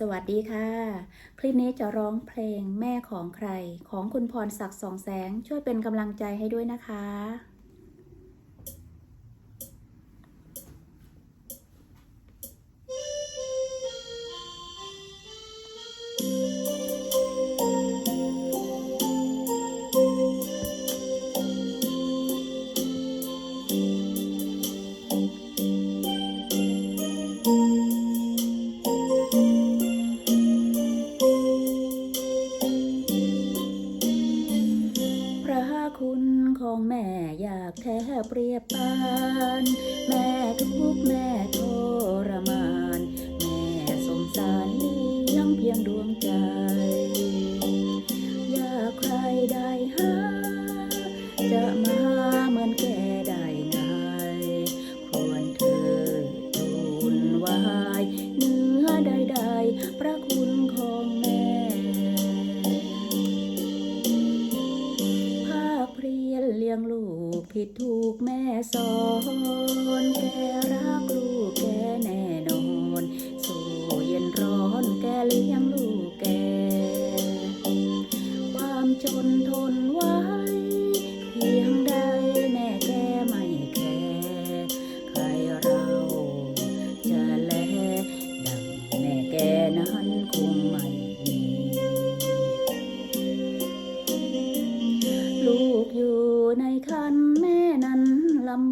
สวัสดีค่ะ คลิปนี้จะร้องเพลงแม่ของใคร ของคุณพรศักดิ์สองแสงช่วยเป็นกำลังใจให้ด้วยนะคะ เปรียบปาน แม่ทุกข์แม่ทรมาน แม่สงสารเลี้ยงเพียงดวงใจ อยากใครได้หา จะมาเหมือนแก กผิดถูกแม่สอนแกรัก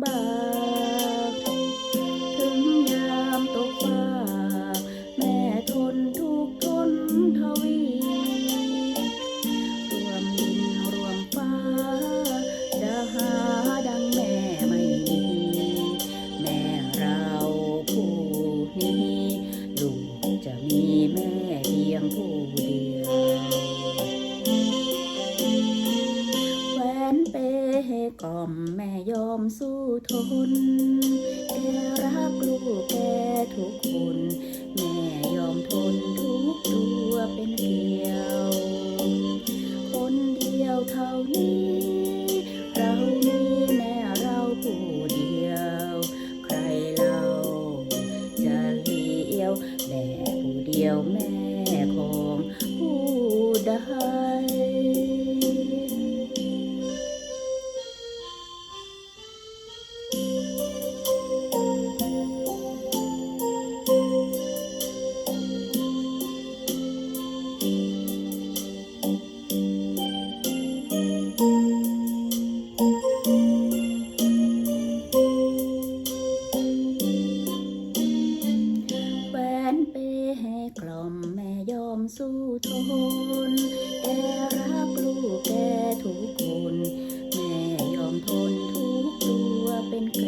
ล กล่อมแม่ยอมสู้ทนแกรักลูกแกทุกคน แม่ยอมทนทุกตัวเป็นเกลียว คนเดียวเท่านี้ เรามีแม่เราผู้เดียว ใครเราจะเลี้ยวแม่ผู้เดียวแม่ของผู้ใด นแกรักลูกแกทุกคน แม่ยอมทนทุกตัวเป็นเก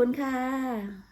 คุณค่ะ